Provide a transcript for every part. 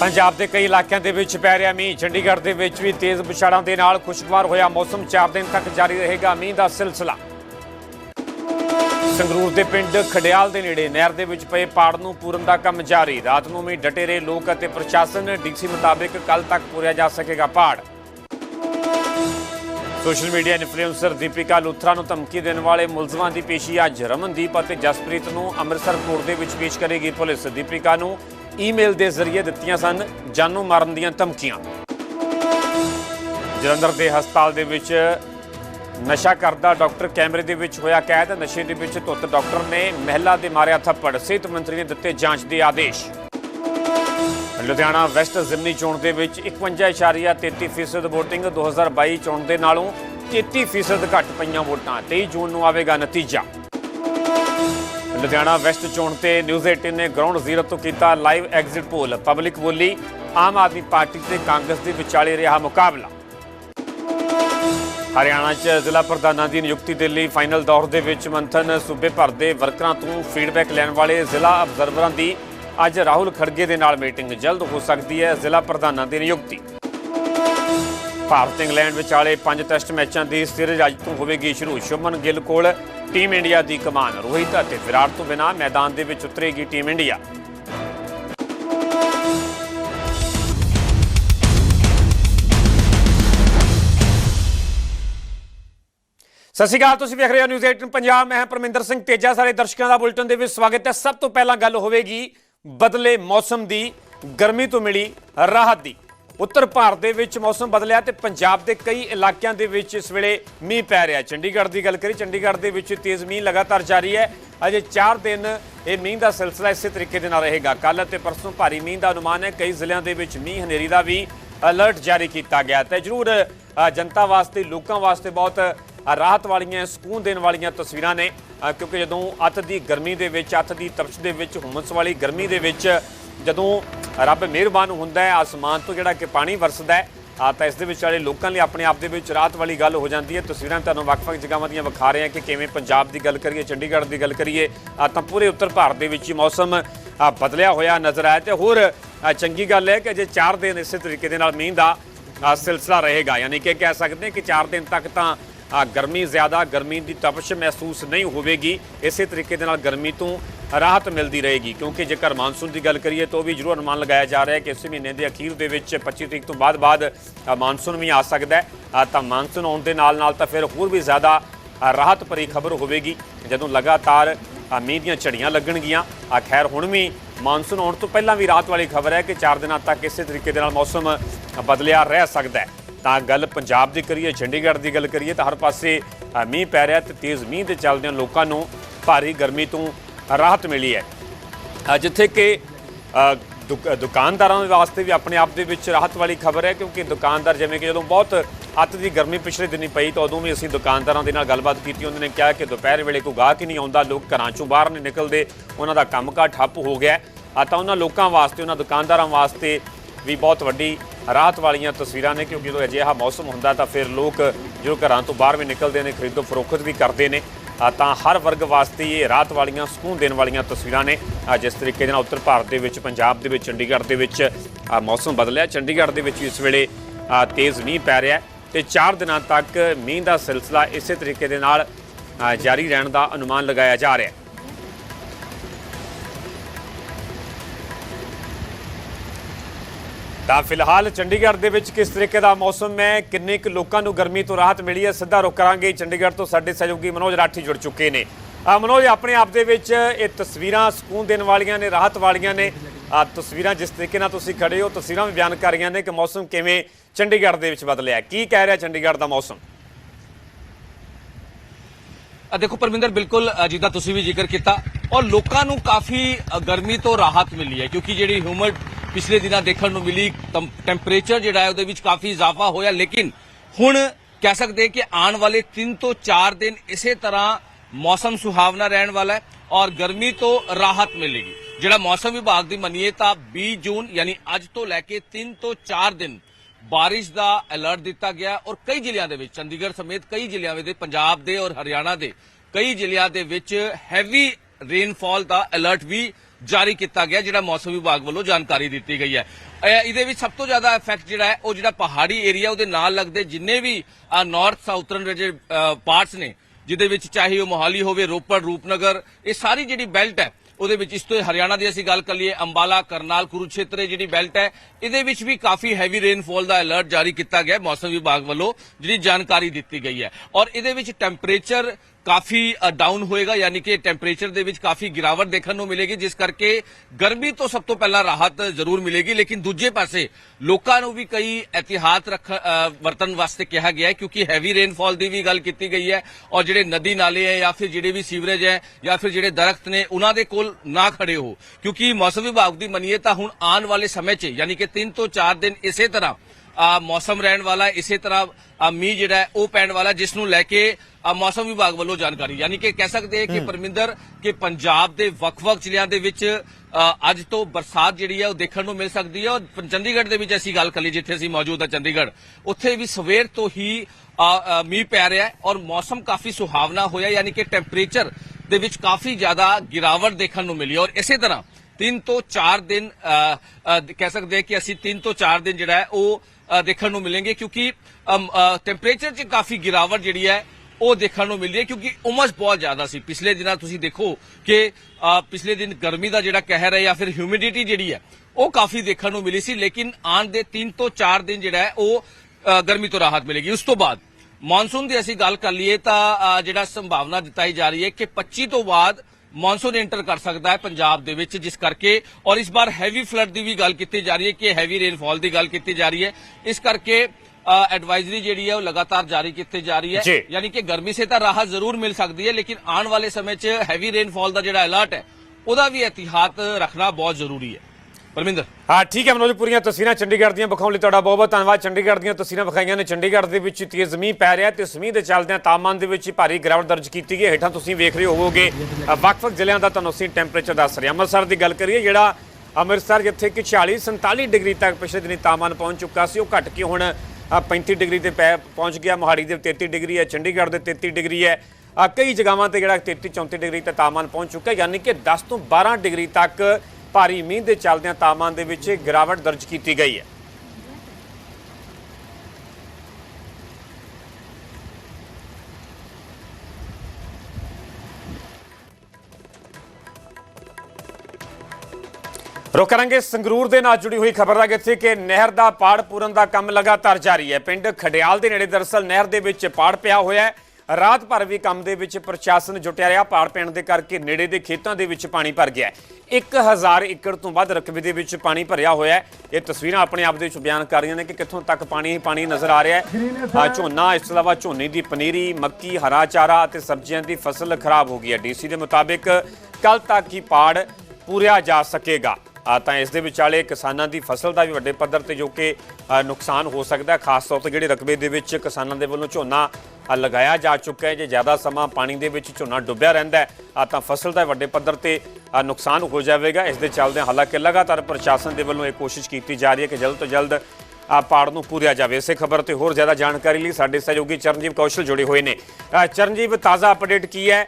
ਪੰਜਾਬ ਦੇ ਕਈ ਇਲਾਕਿਆਂ ਦੇ ਵਿੱਚ ਪੈ ਰਿਹਾ ਮੀਂਹ। ਚੰਡੀਗੜ੍ਹ ਦੇ ਵਿੱਚ ਵੀ ਤੇਜ਼ ਵਿਛਾੜਾਂ ਦੇ ਨਾਲ ਖੁਸ਼ਗਵਾਰ ਹੋਇਆ ਮੌਸਮ। 4 ਦਿਨ ਤੱਕ ਜਾਰੀ ਰਹੇਗਾ ਮੀਂਹ ਦਾ ਸਿਲਸਿਲਾ। ਸੰਗਰੂਰ ਦੇ ਪਿੰਡ ਖੜਿਆਲ ਦੇ ਨੇੜੇ ਨਹਿਰ ਦੇ ਵਿੱਚ ਪਏ ਪਾੜ ਨੂੰ ਪੂਰਨ ਦਾ ਕੰਮ ਜਾਰੀ। ਰਾਤ ਨੂੰ ਵੀ ਡਟੇ ਰਹੇ ਲੋਕ ਅਤੇ ਪ੍ਰਸ਼ਾਸਨ। ਡੀਸੀ ਮੁਤਾਬਿਕ ਕੱਲ ਤੱਕ ਪੂਰਿਆ ਜਾ ਸਕੇਗਾ ਪਾੜ। Social media influencer Deepika Luthra ਨੂੰ ਧਮਕੀ ਦੇਣ ਵਾਲੇ ਮੁਲਜ਼ਮਾਂ ਦੀ ਪੇਸ਼ੀ ਅੱਜ ਰਮਨਦੀਪ ਅਤੇ ਜਸਪ੍ਰੀਤ ਨੂੰ ਅੰਮ੍ਰਿਤਸਰ ਕੋਰਟ ਦੇ ਵਿੱਚ ਪੇਸ਼ ਕਰੇਗੀ ਪੁਲਿਸ। ਦੀਪਿਕਾ ਨੂੰ ਈਮੇਲ ਦੇ ਜ਼ਰੀਏ ਦਿੱਤੀਆਂ ਸਨ ਜਾਨੂ ਮਾਰਨ ਦੀਆਂ ਧਮਕੀਆਂ। ਜਲੰਧਰ ਦੇ ਹਸਪਤਾਲ ਦੇ ਵਿੱਚ ਨਸ਼ਾ ਕਰਦਾ ਡਾਕਟਰ ਕੈਮਰੇ ਦੇ ਵਿੱਚ ਹੋਇਆ ਕੈਦ, ਨਸ਼ੇ ਦੇ ਵਿੱਚ ਧੁੱਤ। ਡਾਕਟਰ ਨੇ ਮਹਿਲਾ ਦੇ ਮਾਰਿਆ ਥੱਪੜ, ਸਿਹਤ ਮੰਤਰੀ ਨੇ ਦਿੱਤੇ ਜਾਂਚ ਦੇ ਆਦੇਸ਼। ਲੁਧਿਆਣਾ ਵੈਸਟ ਜ਼ਿਮਨੀ ਚੋਣ ਦੇ ਵਿੱਚ 51.33% VOTING 2022 ਚੋਣ ਦੇ ਨਾਲੋਂ 33% ਘੱਟ ਪਈਆਂ ਵੋਟਾਂ। 23 ਜੂਨ ਨੂੰ ਆਵੇਗਾ ਨਤੀਜਾ। ਲੁਧਿਆਣਾ ਵੈਸਟ ਚੋਣ ਤੇ ਨਿਊਜ਼ 18 ਨੇ ਗਰਾਊਂਡ ਜ਼ੀਰੋ ਤੋਂ ਕੀਤਾ ਲਾਈਵ ਐਗਜ਼ਿਟ ਪੋਲ ਪਬਲਿਕ ਬੋਲੀ, ਆਮ ਆਦਮੀ ਪਾਰਟੀ ਤੇ ਕਾਂਗਰਸ ਦੇ ਵਿਚਾਲੇ ਰਿਹਾ ਮੁਕਾਬਲਾ। ਹਰਿਆਣਾ 'ਚ ਜ਼ਿਲ੍ਹਾ ਪ੍ਰਧਾਨਾਂ ਦੀ ਨਿਯੁਕਤੀ ਦੇ ਲਈ ਫਾਈਨਲ ਦੌਰ ਦੇ ਵਿੱਚ ਮੰਥਨ ਸੂਬੇ ਭਰ ਦੇ ਵਰਕਰਾਂ ਤੋਂ ਫੀਡਬੈਕ ਲੈਣ ਵਾਲੇ ਜ਼ਿਲ੍ਹਾ ਅਬਜ਼ਰਵਰਾਂ ਦੀ ਅੱਜ ਰਾਹੁਲ ਖੜਗੇ ਦੇ ਨਾਲ ਮੀਟਿੰਗ ਜਲਦ ਹੋ ਸਕਦੀ ਹੈ ਜ਼ਿਲ੍ਹਾ ਪ੍ਰਧਾਨਾਂ ਦੀ ਨਿਯੁਕਤੀ। ਭਾਰਤ ਇੰਗਲੈਂਡ ਵਿਚਾਲੇ ਪੰਜ ਟੈਸਟ ਮੈਚਾਂ ਦੀ ਸੀਰੀਜ਼ ਅੱਜ ਤੋਂ ਹੋਵੇਗੀ ਸ਼ੁਰੂ। ਸ਼ੁਭਮਨ ਗਿੱਲ ਕੋਲ ਟੀਮ ਇੰਡੀਆ ਦੀ ਕਮਾਨ। ਰੋਹਿਤ ਅਤੇ ਵਿਰਾਟ ਤੋਂ ਬਿਨਾਂ ਮੈਦਾਨ ਦੇ ਵਿੱਚ ਉਤਰੇਗੀ ਟੀਮ ਇੰਡੀਆ ਸਤਿ ਸ਼੍ਰੀ ਅਕਾਲ, ਤੁਸੀਂ ਵੇਖ ਰਹੇ ਹੋ ਨਿਊਜ਼ 18 ਪੰਜਾਬ। ਮੈਂ ਹਾਂ ਪਰਮਿੰਦਰ ਸਿੰਘ ਤੇਜਾ। ਸਾਰੇ ਦਰਸ਼ਕਾਂ ਦਾ ਬੁਲਟਨ ਦੇ ਵਿੱਚ ਸਵਾਗਤ ਹੈ। ਸਭ ਤੋਂ ਪਹਿਲਾਂ ਗੱਲ ਹੋਵੇਗੀ ਬਦਲੇ ਮੌਸਮ ਦੀ। ਗਰਮੀ ਤੋਂ ਮਿਲੀ ਰਾਹਤ ਦੀ। ਉੱਤਰ ਭਾਰਤ ਦੇ ਵਿੱਚ ਮੌਸਮ ਬਦਲਿਆ ਤੇ ਪੰਜਾਬ ਦੇ ਕਈ ਇਲਾਕਿਆਂ ਦੇ ਵਿੱਚ ਇਸ ਵੇਲੇ ਮੀਂਹ ਪੈ ਰਿਹਾ। ਚੰਡੀਗੜ੍ਹ ਦੀ ਗੱਲ ਕਰੀ ਚੰਡੀਗੜ੍ਹ ਦੇ ਵਿੱਚ ਤੇਜ਼ ਮੀਂਹ ਲਗਾਤਾਰ ਜਾਰੀ ਹੈ। ਅਜੇ 4 ਦਿਨ ਇਹ ਮੀਂਹ ਦਾ ਸਿਲਸਿਲਾ ਇਸੇ ਤਰੀਕੇ ਦੇ ਨਾਲ ਰਹੇਗਾ। ਕੱਲ ਅਤੇ ਪਰਸੋਂ ਭਾਰੀ ਮੀਂਹ ਦਾ ਅਨੁਮਾਨ ਹੈ। ਕਈ ਜ਼ਿਲ੍ਹਿਆਂ ਦੇ ਵਿੱਚ ਮੀਂਹ ਹਨੇਰੀ ਦਾ ਵੀ ਅਲਰਟ ਜਾਰੀ ਕੀਤਾ ਗਿਆ ਤੇ ਜ਼ਰੂਰ ਜਨਤਾ ਵਾਸਤੇ, ਲੋਕਾਂ ਵਾਸਤੇ ਬਹੁਤ ਰਾਹਤ ਵਾਲੀਆਂ, ਸਕੂਨ ਦੇਣ ਵਾਲੀਆਂ ਤਸਵੀਰਾਂ ਨੇ। ਕਿਉਂਕਿ ਜਦੋਂ ਅੱਤ ਦੀ ਗਰਮੀ ਦੇ ਵਿੱਚ, ਅੱਤ ਦੀ ਤਪਸ਼ ਦੇ ਵਿੱਚ, ਹੁਮਸ ਵਾਲੀ ਗਰਮੀ ਦੇ ਵਿੱਚ ਜਦੋਂ ਰੱਬ ਮਿਹਰਬਾਨ ਹੁੰਦਾ ਹੈ, ਆਸਮਾਨ ਤੋਂ ਜਿਹੜਾ ਕਿ ਪਾਣੀ ਵਰਸਦਾ ਹੈ ਆ ਤਾਂ ਇਸ ਦੇ ਵਿੱਚ ਵਾਲੇ ਲੋਕਾਂ ਲਈ ਆਪਣੇ ਆਪ ਦੇ ਵਿੱਚ ਰਾਹਤ ਵਾਲੀ ਗੱਲ ਹੋ ਜਾਂਦੀ ਹੈ। ਤਸਵੀਰਾਂ ਤੁਹਾਨੂੰ ਵੱਖ-ਵੱਖ ਜਗ੍ਹਾਵਾਂ ਦੀਆਂ ਵਿਖਾ ਰਹੇ ਹਾਂ ਕਿ ਕਿਵੇਂ ਪੰਜਾਬ ਦੀ ਗੱਲ ਕਰੀਏ, ਚੰਡੀਗੜ੍ਹ ਦੀ ਗੱਲ ਕਰੀਏ ਤਾਂ ਪੂਰੇ ਉੱਤਰ ਭਾਰਤ ਦੇ ਵਿੱਚ ਹੀ ਮੌਸਮ ਬਦਲਿਆ ਹੋਇਆ ਨਜ਼ਰ ਆਇਆ ਤੇ ਹੋਰ ਚੰਗੀ ਗੱਲ ਹੈ ਕਿ ਜੇ 4 ਦਿਨ ਇਸੇ ਤਰੀਕੇ ਦੇ ਨਾਲ ਮੀਂਹ ਦਾ ਸਿਲਸਿਲਾ ਰਹੇਗਾ। ਯਾਨੀ ਕਿ ਕਹਿ ਸਕਦੇ ਹਾਂ ਕਿ 4 ਦਿਨ ਤੱਕ ਤਾਂ ਗਰਮੀ ਜ਼ਿਆਦਾ, ਗਰਮੀ ਦੀ ਤਪਸ਼ ਮਹਿਸੂਸ ਨਹੀਂ ਹੋਵੇਗੀ। ਇਸੇ ਤਰੀਕੇ ਦੇ ਨਾਲ ਗਰਮੀ ਤੋਂ ਰਾਹਤ ਮਿਲਦੀ ਰਹੇਗੀ ਕਿਉਂਕਿ ਜੇਕਰ ਮਾਨਸੂਨ ਦੀ ਗੱਲ ਕਰੀਏ ਤਾਂ ਉਹ ਵੀ ਜ਼ਰੂਰ ਅਨੁਮਾਨ ਲਗਾਇਆ ਜਾ ਰਿਹਾ ਹੈ ਕਿ ਇਸ ਮਹੀਨੇ ਦੇ ਅਖੀਰ ਦੇ ਵਿੱਚ 25 ਤਰੀਕ ਤੋਂ ਬਾਅਦ ਬਾਅਦ ਆ, ਮਾਨਸੂਨ ਵੀ ਆ ਸਕਦਾ ਹੈ। ਤਾਂ ਮਾਨਸੂਨ ਆਉਣ ਦੇ ਨਾਲ ਨਾਲ ਤਾਂ ਫਿਰ ਹੋਰ ਵੀ ਜ਼ਿਆਦਾ ਰਾਹਤ ਭਰੀ ਖਬਰ ਹੋਵੇਗੀ। ਜਦੋਂ ਲਗਾਤਾਰ ਮੀਂਹ ਦੀਆਂ ਝੜੀਆਂ ਲੱਗਣਗੀਆਂ ਆ ਖੈਰ ਹੁਣ ਵੀ ਮਾਨਸੂਨ ਆਉਣ ਤੋਂ ਪਹਿਲਾਂ ਵੀ ਰਾਤ ਵਾਲੀ ਖਬਰ ਹੈ ਕਿ 4 ਦਿਨਾਂ ਤੱਕ ਇਸੇ ਤਰੀਕੇ ਦੇ ਨਾਲ ਮੌਸਮ ਬਦਲਿਆ ਰਹਿ ਸਕਦਾ ਹੈ। ਤਾਂ ਗੱਲ ਪੰਜਾਬ ਦੀ ਕਰੀਏ ਚੰਡੀਗੜ੍ਹ ਦੀ ਗੱਲ ਕਰੀਏ ਤਾਂ ਹਰ ਪਾਸੇ ਮੀਂਹ ਪੈ ਰਿਹਾ ਤੇ ਤੇਜ਼ ਮੀਂਹ ਦੇ ਚੱਲਦਿਆਂ ਲੋਕਾਂ ਨੂੰ ਭਾਰੀ ਗਰਮੀ ਤੋਂ ਰਾਹਤ ਮਿਲੀ ਹੈ। ਜਿੱਥੇ ਕਿ ਦੁਕ- ਦੁਕਾਨਦਾਰਾਂ ਦੇ ਵਾਸਤੇ ਵੀ ਆਪਣੇ ਆਪ ਦੇ ਵਿੱਚ ਰਾਹਤ ਵਾਲੀ ਖਬਰ ਹੈ, ਕਿਉਂਕਿ ਦੁਕਾਨਦਾਰ ਜਿਵੇਂ ਕਿ ਜਦੋਂ ਬਹੁਤ ਅੱਤ ਦੀ ਗਰਮੀ ਪਿਛਲੇ ਦਿਨੀ ਪਈ, ਤਾਂ ਉਦੋਂ ਵੀ ਅਸੀਂ ਦੁਕਾਨਦਾਰਾਂ ਦੇ ਨਾਲ ਗੱਲਬਾਤ ਕੀਤੀ। ਉਹਨਾਂ ਨੇ ਕਿਹਾ ਕਿ ਦੁਪਹਿਰ ਵੇਲੇ ਕੋਈ ਗਾਹਕ ਹੀ ਨਹੀਂ ਆਉਂਦਾ, ਲੋਕ ਘਰਾਂ ਚੋਂ ਬਾਹਰ ਨਹੀਂ ਨਿਕਲਦੇ, ਉਹਨਾਂ ਦਾ ਕੰਮਕਾਰ ਠੱਪ ਹੋ ਗਿਆ। ਆ ਤਾਂ ਉਹਨਾਂ ਲੋਕਾਂ ਵਾਸਤੇ, ਉਹਨਾਂ ਦੁਕਾਨਦਾਰਾਂ ਵਾਸਤੇ ਵੀ ਬਹੁਤ ਵੱਡੀ ਰਾਹਤ ਵਾਲੀਆਂ ਤਸਵੀਰਾਂ ਨੇ, ਕਿਉਂਕਿ ਜਦੋਂ ਅਜਿਹਾ ਮੌਸਮ ਹੁੰਦਾ, ਤਾਂ ਫਿਰ ਲੋਕ ਜੋ ਘਰਾਂ ਤੋਂ ਬਾਹਰ ਵੀ ਨਿਕਲਦੇ ਨੇ ਖਰੀਦੋ ਫਰੋਖਤ ਵੀ ਕਰਦੇ ਨੇ। ਤਾਂ ਹਰ ਵਰਗ ਵਾਸਤੇ ਇਹ ਰਾਤ ਵਾਲੀਆਂ, ਸਕੂਨ ਦੇਣ ਵਾਲੀਆਂ ਤਸਵੀਰਾਂ ਨੇ। ਜਿਸ ਤਰੀਕੇ ਦੇ ਨਾਲ ਉੱਤਰ ਭਾਰਤ ਦੇ ਵਿੱਚ, ਪੰਜਾਬ ਦੇ ਵਿੱਚ, ਚੰਡੀਗੜ੍ਹ ਦੇ ਵਿੱਚ ਮੌਸਮ ਬਦਲਿਆ। ਚੰਡੀਗੜ੍ਹ ਦੇ ਵਿੱਚ ਇਸ ਵੇਲੇ ਤੇਜ਼ ਮੀਂਹ ਪੈ ਰਿਹਾ ਹੈ ਤੇ 4 ਦਿਨਾਂ ਤੱਕ ਮੀਂਹ ਦਾ ਸਿਲਸਿਲਾ ਇਸੇ ਤਰੀਕੇ ਦੇ ਨਾਲ ਜਾਰੀ ਰਹਿਣ ਦਾ ਅਨੁਮਾਨ ਲਗਾਇਆ ਜਾ ਰਿਹਾ ਹੈ। ਤਾਂ ਫਿਲਹਾਲ ਚੰਡੀਗੜ੍ਹ ਦੇ ਵਿੱਚ ਕਿਸ ਤਰੀਕੇ ਦਾ ਮੌਸਮ ਹੈ? ਕਿੰਨੇ ਕੁ ਲੋਕਾਂ ਨੂੰ ਗਰਮੀ ਤੋਂ ਰਾਹਤ ਮਿਲੀ ਹੈ? ਸਿੱਧਾ ਰੁਕ ਕਰਾਂਗੇ। ਚੰਡੀਗੜ੍ਹ ਤੋਂ ਸਾਡੇ ਸਹਿਯੋਗੀ ਮਨੋਜ ਰਾਠੀ ਜੁੜ ਚੁੱਕੇ ਨੇ। ਮਨੋਜ, ਆਪਣੇ ਆਪ ਦੇ ਵਿੱਚ ਇਹ ਤਸਵੀਰਾਂ ਸਕੂਨ ਦੇਣ ਵਾਲੀਆਂ ਨੇ, ਰਾਹਤ ਵਾਲੀਆਂ ਨੇ। ਆ ਤਸਵੀਰਾਂ ਜਿਸ ਤਰੀਕੇ ਨਾਲ ਤੁਸੀਂ ਖੜੇ ਹੋ, ਤਸਵੀਰਾਂ ਵੀ ਬਿਆਨ ਕਰ ਰਹੀਆਂ ਨੇ ਕਿ ਮੌਸਮ ਕਿਵੇਂ ਚੰਡੀਗੜ੍ਹ ਦੇ ਵਿੱਚ ਬਦਲਿਆ ਕੀ ਕਹਿ ਰਿਹਾ ਚੰਡੀਗੜ੍ਹ ਦਾ ਮੌਸਮ? ਦੇਖੋ ਪਰਮਿੰਦਰ, ਬਿਲਕੁਲ ਜਿੱਦਾਂ ਤੁਸੀਂ ਵੀ ਜ਼ਿਕਰ ਕੀਤਾ ਔਰ ਲੋਕਾਂ ਨੂੰ ਕਾਫੀ ਗਰਮੀ ਤੋਂ ਰਾਹਤ ਮਿਲੀ ਹੈ ਕਿਉਂਕਿ ਜਿਹੜੀ ਹਿਊਮਿਡ ਪਿਛਲੇ ਦਿਨਾਂ ਦੇਖਣ ਨੂੰ ਮਿਲੀ ਟੈਂਪਰੇਚਰ ਜਿਹੜਾ ਹੈ ਉਹਦੇ ਵਿੱਚ ਕਾਫੀ ਇਜ਼ਾਫਾ ਹੋਇਆ, ਲੇਕਿਨ ਹੁਣ ਕਹਿ ਸਕਦੇ ਕਿ ਆਉਣ ਵਾਲੇ 3 ਤੋਂ 4 ਦਿਨ ਇਸੇ ਤਰ੍ਹਾਂ ਮੌਸਮ ਸੁਹਾਵਣਾ ਰਹਿਣ ਵਾਲਾ ਹੈ ਔਰ ਗਰਮੀ ਤੋਂ ਰਾਹਤ ਮਿਲੇਗੀ। ਜਿਹੜਾ ਮੌਸਮ ਵਿਭਾਗ ਦੀ ਮੰਨੀਏ ਤਾਂ 20 ਜੂਨ ਯਾਨੀ ਅੱਜ ਤੋਂ ਲੈ ਕੇ 3 ਤੋਂ 4 ਦਿਨ ਬਾਰਿਸ਼ ਦਾ ਅਲਰਟ ਦਿੱਤਾ ਗਿਆ ਔਰ ਕਈ ਜ਼ਿਲ੍ਹਿਆਂ ਦੇ ਵਿੱਚ, ਚੰਡੀਗੜ੍ਹ ਸਮੇਤ ਕਈ ਜ਼ਿਲ੍ਹਿਆਂ ਦੇ, ਪੰਜਾਬ ਦੇ ਔਰ ਹਰਿਆਣਾ ਦੇ ਕਈ ਜ਼ਿਲ੍ਹਿਆਂ ਦੇ ਵਿੱਚ ਹੈਵੀ ਰੇਨਫਾਲ ਦਾ ਅਲਰਟ ਵੀ ਜਾਰੀ ਕੀਤਾ ਗਿਆ, ਜਿਹੜਾ ਮੌਸਮ ਵਿਭਾਗ ਵੱਲੋਂ ਜਾਣਕਾਰੀ ਦਿੱਤੀ ਗਈ ਹੈ। ਇਹਦੇ ਵਿੱਚ ਸਭ ਤੋਂ ਜ਼ਿਆਦਾ ਇਫੈਕਟ ਜਿਹੜਾ ਹੈ, ਉਹ ਜਿਹੜਾ ਪਹਾੜੀ ਏਰੀਆ ਉਹਦੇ ਨਾਲ ਲੱਗਦੇ ਜਿੰਨੇ ਵੀ ਨਾਰਥ ਸਾਊਥਰਨ ਜਿਹੜੇ ਪਾਰਟਸ ਨੇ, ਜਿਹਦੇ ਵਿੱਚ ਚਾਹੇ ਉਹ ਮੋਹਾਲੀ ਹੋਵੇ, ਰੋਪੜ, ਰੂਪਨਗਰ, ਇਹ ਸਾਰੀ ਜਿਹੜੀ ਬੈਲਟ ਹੈ, ਉਹਦੇ ਵਿੱਚ ਇਸ ਤੋਂ ਹਰਿਆਣਾ ਦੀ ਅਸੀਂ ਗੱਲ ਕਰ ਲਈਏ, ਅੰਬਾਲਾ, ਕਰਨਾਲ, ਕੁਰੂਕਸ਼ੇਤਰ ਜਿਹੜੀ ਬੈਲਟ ਹੈ, ਇਹਦੇ ਵਿੱਚ ਵੀ ਕਾਫੀ ਹੈਵੀ ਰੇਨਫਾਲ ਦਾ ਅਲਰਟ ਜਾਰੀ ਕੀਤਾ ਗਿਆ ਮੌਸਮ ਵਿਭਾਗ ਵੱਲੋਂ, ਜਿਹੜੀ ਜਾਣਕਾਰੀ ਦਿੱਤੀ ਗਈ ਹੈ। ਔਰ ਇਹਦੇ ਵਿੱਚ ਟੈਂਪਰੇਚਰ ਕਾਫੀ ਡਾਊਨ ਹੋਏਗਾ ਯਾਨੀ ਕਿ ਟੈਂਪਰੇਚਰ ਦੇ ਵਿੱਚ ਕਾਫੀ ਗਿਰਾਵਟ ਦੇਖਣ ਨੂੰ ਮਿਲੇਗੀ ਜਿਸ ਕਰਕੇ ਗਰਮੀ ਤੋਂ ਸਭ ਤੋਂ ਪਹਿਲਾਂ ਰਾਹਤ ਜ਼ਰੂਰ ਮਿਲੇਗੀ। ਲੇਕਿਨ ਦੂਜੇ ਪਾਸੇ ਲੋਕਾਂ ਨੂੰ ਵੀ ਕਈ ਇhtiyat ਰੱਖ ਅ, ਵਰਤਣ ਵਾਸਤੇ ਕਿਹਾ ਗਿਆ ਹੈ ਕਿਉਂਕਿ ਹੈਵੀ ਰੇਨਫਾਲ ਦੀ ਵੀ ਗੱਲ ਕੀਤੀ ਗਈ ਹੈ ਔਰ ਜਿਹੜੇ ਨਦੀ ਨਾਲੇ ਹੈ ਜਾਂ ਫਿਰ ਜਿਹੜੇ ਵੀ ਸੀਵਰੇਜ ਹੈ ਜਾਂ ਫਿਰ ਜਿਹੜੇ ਦਰਖਤ ਨੇ ਉਹਨਾਂ ਦੇ ਕੋਲ ਨਾ ਖੜੇ ਹੋ। ਕਿਉਂਕਿ ਮੌਸਮ ਵਿਭਾਗ ਦੀ ਮੰਨੀਏ ਤਾਂ ਹੁਣ ਆਉਣ ਵਾਲੇ ਸਮੇਂ 'ਚ ਯਾਨੀ ਕਿ 3 ਤੋਂ 4 ਦਿਨ ਇਸੇ ਤਰ੍ਹਾਂ ਮੌਸਮ ਰਹਿਣ ਵਾਲਾ ਇਸੇ ਤਰ੍ਹਾਂ ਮੀਂਹ ਜਿਹੜਾ ਉਹ ਪੈਣ ਵਾਲਾ ਜਿਸ ਨੂੰ ਲੈ ਕੇ ਮੌਸਮ ਵਿਭਾਗ ਵੱਲੋਂ ਜਾਣਕਾਰੀ ਯਾਨੀ ਕਿ ਕਹਿ ਸਕਦੇ ਹਾਂ ਕਿ ਪਰਮਿੰਦਰ ਕਿ ਪੰਜਾਬ ਦੇ ਵੱਖ-ਵੱਖ ਜ਼ਿਲ੍ਹਿਆਂ ਦੇ ਵਿੱਚ ਅੱਜ ਤੋਂ ਬਰਸਾਤ ਜਿਹੜੀ ਹੈ ਉਹ ਦੇਖਣ ਨੂੰ ਮਿਲ ਸਕਦੀ ਹੈ ਔਰ ਚੰਡੀਗੜ੍ਹ ਦੇ ਵਿੱਚ ਅਸੀਂ ਗੱਲ ਕਰ ਲਈ ਜਿੱਥੇ ਅਸੀਂ ਮੌਜੂਦ ਹਾਂ ਚੰਡੀਗੜ੍ਹ। ਉੱਥੇ ਵੀ ਸਵੇਰ ਤੋਂ ਹੀ ਮੀਂਹ ਪੈ ਰਿਹਾ ਹੈ ਔਰ ਮੌਸਮ ਕਾਫੀ ਸੁਹਾਵਣਾ ਹੋਇਆ ਯਾਨੀ ਕਿ ਟੈਂਪਰੇਚਰ ਦੇ ਵਿੱਚ ਕਾਫੀ ਜ਼ਿਆਦਾ ਗਿਰਾਵਟ ਦੇਖਣ ਨੂੰ ਮਿਲੀ। ਔਰ ਇਸੇ ਤਰ੍ਹਾਂ 3 ਤੋਂ 4 ਦਿਨ ਕਹਿ ਸਕਦੇ ਹਾਂ ਕਿ ਅਸੀਂ 3 ਤੋਂ 4 ਦਿਨ ਜਿਹੜਾ ਹੈ ਉਹ ਦੇਖਣ ਨੂੰ ਮਿਲेंगे ਕਿਉਂਕਿ ਟੈਂਪਰੇਚਰ 'ਚ ਕਾਫੀ ਗਿਰਾਵਟ ਜਿਹੜੀ ਹੈ ਉਹ ਦੇਖਣ ਨੂੰ ਮਿਲ ਰਹੀ ਹੈ, ਕਿਉਂਕਿ ਉਮਸ ਬਹੁਤ ਜ਼ਿਆਦਾ ਸੀ। ਪਿਛਲੇ ਦਿਨਾਂ ਤੁਸੀਂ ਦੇਖੋ ਕਿ ਪਿਛਲੇ ਦਿਨ ਗਰਮੀ ਦਾ ਜਿਹੜਾ ਕਹਿਰ ਹੈ ਜਾਂ ਫਿਰ ਹਿਊਮਿਡਿਟੀ ਜਿਹੜੀ ਹੈ, ਉਹ ਕਾਫੀ ਦੇਖਣ ਨੂੰ ਮਿਲੀ ਸੀ, ਲੇਕਿਨ ਆਉਣ ਦੇ 3 ਤੋਂ 4 ਦਿਨ ਜਿਹੜਾ ਹੈ, ਉਹ ਗਰਮੀ ਤੋਂ ਰਾਹਤ ਮਿਲੇਗੀ। ਉਸ ਤੋਂ ਬਾਅਦ ਮੌਨਸੂਨ ਦੀ ਅਸੀਂ ਗੱਲ ਕਰ ਲਈਏ ਤਾਂ ਜਿਹੜਾ ਸੰਭਾਵਨਾ ਦਿੱਤਾਈ ਜਾ ਰਹੀ ਹੈ ਕਿ 25 ਤੋਂ ਬਾਅਦ ਮੌਨਸੂਨ ਐਂਟਰ ਕਰ ਸਕਦਾ ਹੈ ਪੰਜਾਬ ਦੇ ਵਿੱਚ, ਜਿਸ ਕਰਕੇ, ਔਰ ਇਸ ਵਾਰ ਹੈਵੀ ਫਲੱਡ ਦੀ ਵੀ ਗੱਲ ਕੀਤੀ ਜਾ ਰਹੀ ਹੈ ਕਿ ਹੈਵੀ ਰੇਨਫਾਲ ਦੀ ਗੱਲ ਕੀਤੀ ਜਾ ਰਹੀ ਹੈ। ਇਸ ਕਰਕੇ ਐਡਵਾਈਜ਼ਰੀ ਜਿਹੜੀ ਹੈ ਉਹ ਲਗਾਤਾਰ ਜਾਰੀ ਕੀਤੀ ਜਾ ਰਹੀ ਹੈ। ਯਾਨੀ ਕਿ ਗਰਮੀ ਸੇ ਤਾਂ ਰਾਹਤ ਜ਼ਰੂਰ ਮਿਲ ਸਕਦੀ ਹੈ ਲੇਕਿਨ ਆਉਣ ਵਾਲੇ ਸਮੇਂ 'ਚ ਹੈਵੀ ਰੇਨਫਾਲ ਦਾ ਜਿਹੜਾ ਅਲਰਟ ਹੈ ਉਹਦਾ ਵੀ ਇhtiyat ਰੱਖਣਾ ਬਹੁਤ ਜ਼ਰੂਰੀ ਹੈ। ਪਰਮਿੰਦਰ। ਹਾਂ ਠੀਕ ਹੈ ਮਨੋਜ ਪੂਰੀਆਂ ਤਸਵੀਰਾਂ ਚੰਡੀਗੜ੍ਹ ਦੀਆਂ ਵਿਖਾਉਣ ਲਈ ਤੁਹਾਡਾ ਬਹੁਤ ਬਹੁਤ ਧੰਨਵਾਦ। ਚੰਡੀਗੜ੍ਹ ਦੀਆਂ ਤਸਵੀਰਾਂ ਵਿਖਾਈਆਂ ਨੇ। ਚੰਡੀਗੜ੍ਹ ਦੇ ਵਿੱਚ ਤੇਜ਼ ਮੀਂਹ ਪੈ ਰਿਹਾ ਤੇ ਮੀਂਹ ਦੇ ਚੱਲਦਿਆਂ ਤਾਪਮਾਨ ਦੇ ਵਿੱਚ ਭਾਰੀ ਗਿਰਾਵਟ ਦਰਜ ਕੀਤੀ ਗਈ ਹੈ। ਹੇਠਾਂ ਤੁਸੀਂ ਵੇਖ ਰਹੇ ਹੋਵੋਗੇ ਵੱਖ-ਵੱਖ ਜ਼ਿਲ੍ਹਿਆਂ ਦਾ ਤੁਹਾਨੂੰ ਅਸੀਂ ਟੈਂਪਰੇਚਰ ਦੱਸ ਰਹੇ ਹਾਂ। ਅੰਮ੍ਰਿਤਸਰ ਦੀ ਗੱਲ ਕਰੀਏ ਜਿਹੜਾ ਅੰਮ੍ਰਿਤਸਰ ਜਿੱਥੇ ਕਿ 40 47 ਡਿਗਰੀ ਤੱਕ ਪਿਛਲੇ ਦਿਨੀ ਤਾਪਮਾਨ ਪਹੁੰਚ ਚੁੱਕਾ ਸੀ ਉਹ ਘਟ ਕੇ ਹੁਣ 35 ਡਿਗਰੀ ਤੇ ਪੈ- ਪਹੁੰਚ ਗਿਆ ਮੋਹਾਲੀ ਦੇ 33 ਡਿਗਰੀ ਹੈ ਚੰਡੀਗੜ੍ਹ ਦੇ 33 ਡਿਗਰੀ ਹੈ। ਅ, ਕਈ ਜਗ੍ਹਾਵਾਂ ਤੇ ਜਿਹੜਾ 33 34 ਡਿਗਰੀ ਤੇ ਤਾਪਮਾਨ ਪਹੁੰਚ ਚੁੱਕਾ ਯਾਨੀ ਕਿ 10 ਤੋਂ 12 ਡਿਗਰੀ ਤੱਕ ਭਾਰੀ ਮੀਂਹ ਦੇ ਚੱਲਦਿਆਂ ਤਾਪਮਾਨ ਦੇ ਵਿੱਚ ਗਿਰਾਵਟ ਦਰਜ ਕੀਤੀ ਗਈ ਹੈ। ਰੁਕ ਕਰਾਂਗੇ ਸੰਗਰੂਰ ਦੇ ਨਾਲ ਜੁੜੀ ਹੋਈ ਖਬਰ ਦਾ ਜਿੱਥੇ ਕਿ ਨਹਿਰ ਦਾ ਪਾੜ ਪੂਰਨ ਦਾ ਕੰਮ ਲਗਾਤਾਰ ਜਾਰੀ ਹੈ। ਪਿੰਡ ਖਡਿਆਲ ਦੇ ਨੇੜੇ ਦਰਸਲ ਨਹਿਰ ਦੇ ਵਿੱਚ ਪਾੜ ਪਿਆ ਹੋਇਆ ਹੈ। ਰਾਤ ਭਰ ਵੀ ਕੰਮ ਦੇ ਵਿੱਚ ਪ੍ਰਸ਼ਾਸਨ ਜੁਟਿਆ ਰਿਹਾ। ਪਾੜ ਪੈਣ ਦੇ ਕਰਕੇ ਨੇੜੇ ਦੇ ਖੇਤਾਂ ਦੇ ਵਿੱਚ ਪਾਣੀ ਭਰ ਗਿਆ ਹੈ। 1000 ਏਕੜ ਤੋਂ ਵੱਧ ਰਕਬੇ ਦੇ ਵਿੱਚ ਪਾਣੀ ਭਰਿਆ ਹੋਇਆ ਹੈ। ਇਹ ਤਸਵੀਰਾਂ ਆਪਣੇ ਆਪ ਦੇ ਵਿੱਚ ਬਿਆਨ ਕਰ ਰਹੀਆਂ ਨੇ ਕਿ ਕਿੱਥੋਂ ਤੱਕ ਪਾਣੀ ਹੀ ਪਾਣੀ ਨਜ਼ਰ ਆ ਰਿਹਾ ਹੈ। ਝੋਨਾ, ਇਸ ਤੋਂ ਇਲਾਵਾ ਝੋਨੇ ਦੀ ਪਨੀਰੀ, ਮੱਕੀ, ਹਰਾ ਚਾਰਾ ਅਤੇ ਸਬਜ਼ੀਆਂ ਦੀ ਫਸਲ ਖਰਾਬ ਹੋ ਗਈ ਹੈ। ਡੀਸੀ ਦੇ ਮੁਤਾਬਿਕ ਕੱਲ ਤੱਕ ਹੀ ਪਾੜ ਪੂਰਿਆ ਜਾ ਸਕੇਗਾ। ਤਾਂ ਇਸ ਦੇ ਵਿਚਾਲੇ ਕਿਸਾਨਾਂ ਦੀ ਫਸਲ ਦਾ ਵੀ ਵੱਡੇ ਪੱਧਰ ਤੇ ਜੋ ਕਿ ਨੁਕਸਾਨ ਹੋ ਸਕਦਾ ਹੈ। ਖਾਸ ਤੌਰ ਤੇ ਜਿਹੜੇ ਰਕਬੇ ਦੇ ਵਿੱਚ ਕਿਸਾਨਾਂ ਦੇ ਵੱਲੋਂ ਝੋਨਾ ਲਗਾਇਆ ਜਾ ਚੁੱਕਾ ਹੈ। ਜੇ ਜ਼ਿਆਦਾ ਸਮਾਂ ਪਾਣੀ ਦੇ ਵਿੱਚ ਝੋਨਾ ਡੁੱਬਿਆ ਰਹਿੰਦਾ ਹੈ ਤਾਂ ਫਸਲ ਦਾ ਵੱਡੇ ਪੱਧਰ ਤੇ ਨੁਕਸਾਨ ਹੋ ਜਾਵੇਗਾ। ਇਸ ਦੇ ਚੱਲਦੇ ਹਾਲਾਂਕਿ ਲਗਾਤਾਰ ਪ੍ਰਸ਼ਾਸਨ ਦੇ ਵੱਲੋਂ ਇਹ ਕੋਸ਼ਿਸ਼ ਕੀਤੀ ਜਾ ਰਹੀ ਹੈ ਕਿ ਜਲਦ ਤੋਂ ਜਲਦ ਆ ਪਾੜ ਨੂੰ ਪੂਰਿਆ ਜਾਵੇ। ਇਸੇ ਖਬਰ ਤੇ ਹੋਰ ਜ਼ਿਆਦਾ ਜਾਣਕਾਰੀ ਲਈ ਸਾਡੇ ਸਹਿਯੋਗੀ ਚਰਨਜੀਵ ਕੌਸ਼ਲ ਜੁੜੇ ਹੋਏ ਨੇ। ਅ, ਚਰਨਜੀਤ ਤਾਜ਼ਾ ਅਪਡੇਟ ਕੀ ਹੈ?